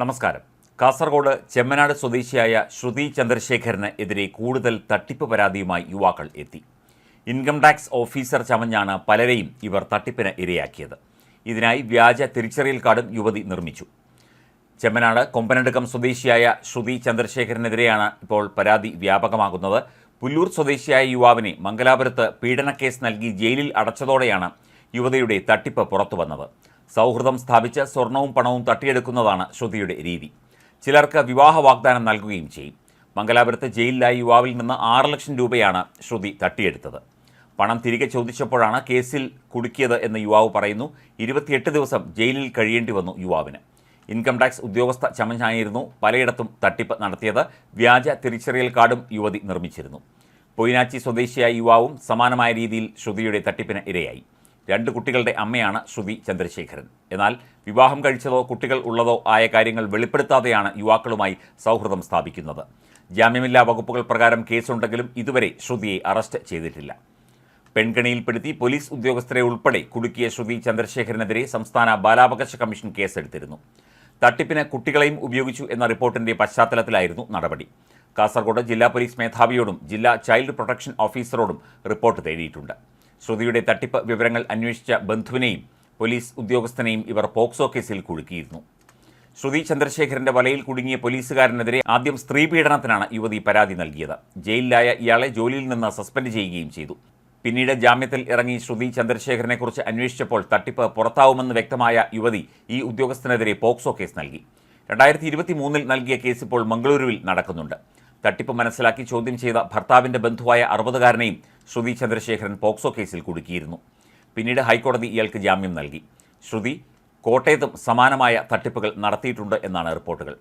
നമസ്കാരം. കാസർഗോഡ് ചെമ്മനാട് സ്വദേശിയായ ശ്രുതി ചന്ദ്രശേഖരന് എതിരെ കൂടുതൽ തട്ടിപ്പ് പരാതിയുമായി യുവാക്കൾ എത്തി. ഇൻകം ടാക്സ് ഓഫീസർ ചമഞ്ഞാണ് പലരെയും ഇവർ തട്ടിപ്പിന് ഇരയാക്കിയത്. ഇതിനായി വ്യാജ തിരിച്ചറിയൽ കാർഡും യുവതി നിർമ്മിച്ചു. ചെമ്മനാട് കൊമ്പനടുക്കം സ്വദേശിയായ ശ്രുതി ചന്ദ്രശേഖരനെതിരെയാണ് ഇപ്പോൾ പരാതി വ്യാപകമാകുന്നത്. പുല്ലൂർ സ്വദേശിയായ യുവാവിനെ മംഗലാപുരത്ത് പീഡനക്കേസ് നൽകി ജയിലിൽ അടച്ചതോടെയാണ് യുവതിയുടെ തട്ടിപ്പ് പുറത്തുവന്നത്. സൗഹൃദം സ്ഥാപിച്ച് സ്വർണവും പണവും തട്ടിയെടുക്കുന്നതാണ് ശ്രുതിയുടെ രീതി. ചിലർക്ക് വിവാഹ വാഗ്ദാനം നൽകുകയും ചെയ്യും. മംഗലാപുരത്ത് ജയിലിലായ യുവാവിൽ നിന്ന് ആറ് ലക്ഷം രൂപയാണ് ശ്രുതി തട്ടിയെടുത്തത്. പണം തിരികെ ചോദിച്ചപ്പോഴാണ് കേസിൽ കുടുക്കിയത് എന്ന് യുവാവ് പറയുന്നു. ഇരുപത്തിയെട്ട് ദിവസം ജയിലിൽ കഴിയേണ്ടി വന്നു യുവാവിന്. ഇൻകം ടാക്സ് ഉദ്യോഗസ്ഥ ചമഞ്ഞായിരുന്നു പലയിടത്തും തട്ടിപ്പ് നടത്തിയത്. വ്യാജ തിരിച്ചറിയൽ കാർഡും യുവതി നിർമ്മിച്ചിരുന്നു. പൊയിനാച്ചി സ്വദേശിയായ യുവാവും സമാനമായ രീതിയിൽ ശ്രുതിയുടെ തട്ടിപ്പിന് ഇരയായി. രണ്ട് കുട്ടികളുടെ അമ്മയാണ് ശ്രുതി ചന്ദ്രശേഖരൻ. എന്നാൽ വിവാഹം കഴിച്ചതോ കുട്ടികൾ ഉള്ളതോ ആയ കാര്യങ്ങൾ വെളിപ്പെടുത്താതെയാണ് യുവാക്കളുമായി സൗഹൃദം സ്ഥാപിക്കുന്നത്. ജാമ്യമില്ലാ വകുപ്പുകൾ പ്രകാരം കേസുണ്ടെങ്കിലും ഇതുവരെ ശ്രുതിയെ അറസ്റ്റ് ചെയ്തിട്ടില്ല. പെൺകണിയിൽപ്പെടുത്തി പോലീസ് ഉദ്യോഗസ്ഥരെ ഉൾപ്പെടെ കുടുക്കിയ ശ്രുതി ചന്ദ്രശേഖരനെതിരെ സംസ്ഥാന ബാലാവകാശ കമ്മീഷൻ കേസെടുത്തിരുന്നു. തട്ടിപ്പിന് കുട്ടികളെയും ഉപയോഗിച്ചു എന്ന റിപ്പോർട്ടിന്റെ പശ്ചാത്തലത്തിലായിരുന്നു നടപടി. കാസർഗോഡ് ജില്ലാ പോലീസ് മേധാവിയോടും ജില്ലാ ചൈൽഡ് പ്രൊട്ടക്ഷൻ ഓഫീസറോടും റിപ്പോർട്ട് തേടിയിട്ടുണ്ട്. ശ്രുതിയുടെ തട്ടിപ്പ് വിവരങ്ങൾ അന്വേഷിച്ച ബന്ധുവിനെയും പോലീസ് ഉദ്യോഗസ്ഥനെയും ഇവർ പോക്സോ കേസിൽ കുടുക്കിയിരുന്നു. ശ്രുതി ചന്ദ്രശേഖരന്റെ വലയിൽ കുടുങ്ങിയ പോലീസുകാരനെതിരെ ആദ്യം സ്ത്രീ പീഡനത്തിനാണ് യുവതി പരാതി നൽകിയത്. ജയിലിലായ ഇയാളെ ജോലിയിൽ നിന്ന് സസ്പെൻഡ് ചെയ്യുകയും ചെയ്തു. പിന്നീട് ജാമ്യത്തിൽ ഇറങ്ങി ശ്രുതി ചന്ദ്രശേഖരനെക്കുറിച്ച് അന്വേഷിച്ചപ്പോൾ തട്ടിപ്പ് പുറത്താവുമെന്ന് വ്യക്തമായ യുവതി ഈ ഉദ്യോഗസ്ഥനെതിരെ പോക്സോ കേസ് നൽകി. രണ്ടായിരത്തി ഇരുപത്തി മൂന്നിൽ നൽകിയ കേസ് ഇപ്പോൾ മംഗളൂരുവിൽ നടക്കുന്നുണ്ട്. തട്ടിപ്പ് മനസ്സിലാക്കി ചോദ്യം ചെയ്ത ഭർത്താവിന്റെ ബന്ധുവായ അറുപതുകാരനെയും ശ്രുതി ചന്ദ്രശേഖരൻ പോക്സോ കേസിൽ കുടുക്കിയിരുന്നു. പിന്നീട് ഹൈക്കോടതി ഇയാൾക്ക് ജാമ്യം നൽകി. ശ്രുതി കോട്ടയത്തും സമാനമായ തട്ടിപ്പുകൾ നടത്തിയിട്ടുണ്ട് എന്നാണ് റിപ്പോർട്ടുകൾ.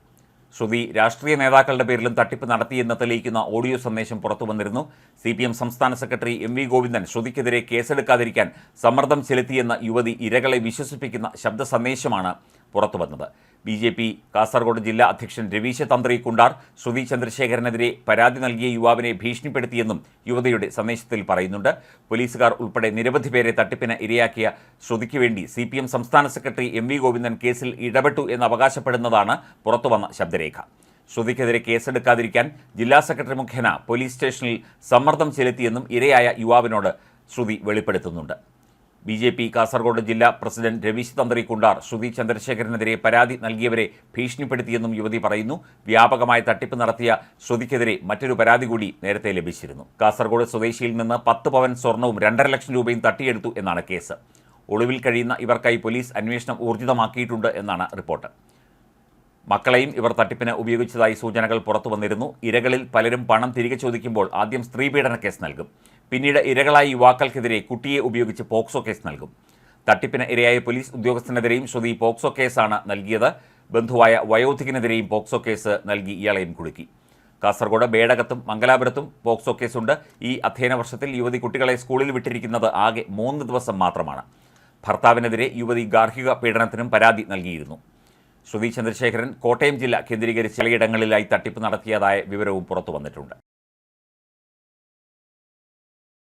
ശ്രുതി രാഷ്ട്രീയ നേതാക്കളുടെ പേരിലും തട്ടിപ്പ് നടത്തിയെന്ന് തെളിയിക്കുന്ന ഓഡിയോ സന്ദേശം പുറത്തു വന്നിരുന്നു സി പി എം സംസ്ഥാന സെക്രട്ടറി എം വി ഗോവിന്ദൻ ശ്രുതിക്കെതിരെ കേസെടുക്കാതിരിക്കാൻ സമ്മർദ്ദം ചെലുത്തിയെന്ന യുവതി ഇരകളെ വിശ്വസിപ്പിക്കുന്ന ശബ്ദ സന്ദേശമാണ് പുറത്തു വന്നത് ബി ജെ പി കാസർഗോഡ് ജില്ലാ അധ്യക്ഷൻ രവീശ തന്ത്രി കുണ്ടാർ ശ്രുതി ചന്ദ്രശേഖരനെതിരെ പരാതി നൽകിയ യുവാവിനെ ഭീഷണിപ്പെടുത്തിയെന്നും യുവതിയുടെ സന്ദേശത്തിൽ പറയുന്നുണ്ട്. പോലീസുകാർ ഉൾപ്പെടെ നിരവധി പേരെ തട്ടിപ്പിന് ഇരയാക്കിയ ശ്രുതിക്ക് വേണ്ടി സി സംസ്ഥാന സെക്രട്ടറി എം ഗോവിന്ദൻ കേസിൽ ഇടപെട്ടു എന്ന് അവകാശപ്പെടുന്നതാണ് പുറത്തുവന്ന ശബ്ദരേഖ. ശ്രുതിക്കെതിരെ കേസെടുക്കാതിരിക്കാൻ ജില്ലാ സെക്രട്ടറി മുഖേന പോലീസ് സ്റ്റേഷനിൽ സമ്മർദ്ദം ചെലുത്തിയെന്നും ഇരയായ യുവാവിനോട് ശ്രുതി വെളിപ്പെടുത്തുന്നുണ്ട്. ബി ജെ പി കാസർഗോഡ് ജില്ലാ പ്രസിഡന്റ് രവീശ് തന്ത്രി കുണ്ടാർ ശ്രുതി ചന്ദ്രശേഖരനെതിരെ പരാതി നൽകിയവരെ ഭീഷണിപ്പെടുത്തിയെന്നും യുവതി പറയുന്നു. വ്യാപകമായ തട്ടിപ്പ് നടത്തിയ ശ്രുതിക്കെതിരെ മറ്റൊരു പരാതി കൂടി നേരത്തെ ലഭിച്ചിരുന്നു. കാസർഗോഡ് സ്വദേശിയിൽ നിന്ന് പത്ത് പവൻ സ്വർണവും രണ്ടര ലക്ഷം രൂപയും തട്ടിയെടുത്തു എന്നാണ് കേസ്. ഒളിവിൽ കഴിയുന്ന ഇവർക്കായി പോലീസ് അന്വേഷണം ഊർജിതമാക്കിയിട്ടുണ്ട് എന്നാണ് റിപ്പോർട്ട്. മക്കളെയും ഇവർ തട്ടിപ്പിന് ഉപയോഗിച്ചതായി സൂചനകൾ പുറത്തു വന്നിരുന്നു ഇരകളിൽ പലരും പണം തിരികെ ചോദിക്കുമ്പോൾ ആദ്യം സ്ത്രീപീഡന കേസ് നൽകും. പിന്നീട് ഇരകളായ യുവാക്കൾക്കെതിരെ കുട്ടിയെ ഉപയോഗിച്ച് പോക്സോ കേസ് നൽകും. തട്ടിപ്പിന് ഇരയായ പോലീസ് ഉദ്യോഗസ്ഥനെതിരെയും ശ്രുതി പോക്സോ കേസാണ് നൽകിയത്. ബന്ധുവായ വയോധികനെതിരെയും പോക്സോ കേസ് നൽകി ഇയാളെയും കുടുക്കി. കാസർഗോഡ് ബേടകത്തും മംഗലാപുരത്തും പോക്സോ കേസുണ്ട്. ഈ അധ്യയന വർഷത്തിൽ യുവതി കുട്ടികളെ സ്കൂളിൽ വിട്ടിരിക്കുന്നത് ആകെ മൂന്ന് ദിവസം മാത്രമാണ്. ഭർത്താവിനെതിരെ യുവതി ഗാർഹിക പീഡനത്തിനും പരാതി നൽകിയിരുന്നു. ശ്രുതി ചന്ദ്രശേഖരൻ കോട്ടയം ജില്ല കേന്ദ്രീകരിച്ച് ചിലയിടങ്ങളിലായി തട്ടിപ്പ് നടത്തിയതായ വിവരവും പുറത്തു വന്നിട്ടുണ്ട്